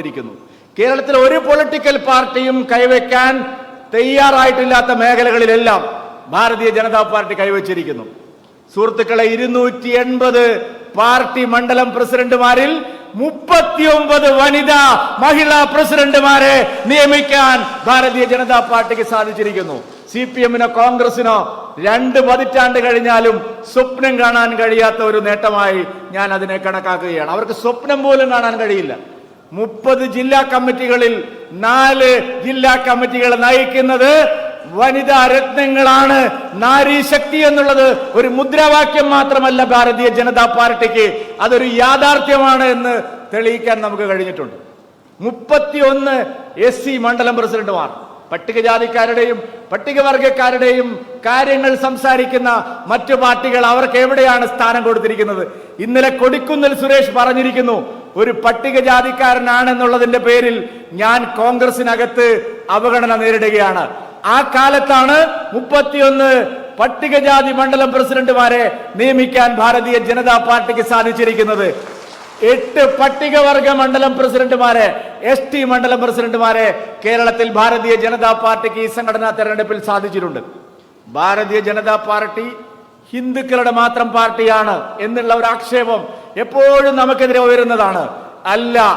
നടന്നുകൊണ്ടിരിക്കുന്നു കേരളത്തിൽ ഒരു പൊളിറ്റിക്കൽ പാർട്ടിയും കൈവയ്ക്കാൻ തയ്യാറായിട്ടില്ലാത്ത മേഖലകളിലെല്ലാം ഭാരതീയ ജനതാ പാർട്ടി കൈവച്ചിരിക്കുന്നു. സുഹൃത്തുക്കളെ ഇരുന്നൂറ്റി എൺപത് പാർട്ടി മണ്ഡലം പ്രസിഡന്റുമാരിൽ മുപ്പത്തിയൊമ്പത് വനിതാ മഹിളാ പ്രസിഡന്റുമാരെ നിയമിക്കാൻ ഭാരതീയ ജനതാ പാർട്ടിക്ക് സാധിച്ചിരിക്കുന്നു. സി പി എമ്മിനോ കോൺഗ്രസിനോ രണ്ട് പതിറ്റാണ്ട് കഴിഞ്ഞാലും സ്വപ്നം കാണാൻ കഴിയാത്ത ഒരു നേട്ടമായി ഞാൻ അതിനെ കണക്കാക്കുകയാണ്. അവർക്ക് സ്വപ്നം പോലും കാണാൻ കഴിയില്ല. മുപ്പത് ജില്ലാ കമ്മിറ്റികളിൽ നാല് ജില്ലാ കമ്മിറ്റികൾ നയിക്കുന്നത് വനിതാ രത്നങ്ങളാണ്. നാരീശക്തി എന്നുള്ളത് ഒരു മുദ്രാവാക്യം മാത്രമല്ല ഭാരതീയ ജനതാ പാർട്ടിക്ക്. അതൊരു യാഥാർത്ഥ്യമാണ് എന്ന് തെളിയിക്കാൻ നമുക്ക് കഴിഞ്ഞിട്ടുണ്ട്. മുപ്പത്തിയൊന്ന് എസ് സി മണ്ഡലം പ്രസിഡന്റുമാർ പട്ടികജാതിക്കാരുടെയും പട്ടികവർഗക്കാരുടെയും കാര്യങ്ങൾ സംസാരിക്കുന്ന മറ്റു പാർട്ടികൾ അവർക്ക് എവിടെയാണ് സ്ഥാനം കൊടുത്തിരിക്കുന്നത്? ഇന്നലെ കൊടിക്കുന്നിൽ സുരേഷ് പറഞ്ഞിരിക്കുന്നു ഒരു പട്ടികജാതിക്കാരനാണെന്നുള്ളതിന്റെ പേരിൽ ഞാൻ കോൺഗ്രസിനകത്ത് അവഗണന നേരിടുകയാണ്. ആ കാലത്താണ് മുപ്പത്തിയൊന്ന് പട്ടികജാതി മണ്ഡലം പ്രസിഡന്റുമാരെ നിയമിക്കാൻ ഭാരതീയ ജനതാ പാർട്ടിക്ക് സാധിച്ചിരിക്കുന്നത്. എട്ട് പട്ടികവർഗ മണ്ഡലം പ്രസിഡന്റുമാരെ എസ് ടി മണ്ഡലം പ്രസിഡന്റുമാരെ കേരളത്തിൽ ഭാരതീയ ജനതാ പാർട്ടിക്ക് ഈ സംഘടനാ തെരഞ്ഞെടുപ്പിൽ സാധിച്ചിട്ടുണ്ട്. ഭാരതീയ ജനതാ പാർട്ടി ഹിന്ദുക്കളുടെ മാത്രം പാർട്ടിയാണ് എന്നുള്ള ഒരു ആക്ഷേപം എപ്പോഴും നമുക്കെതിരെ ഉയരുന്നതാണ്. അല്ല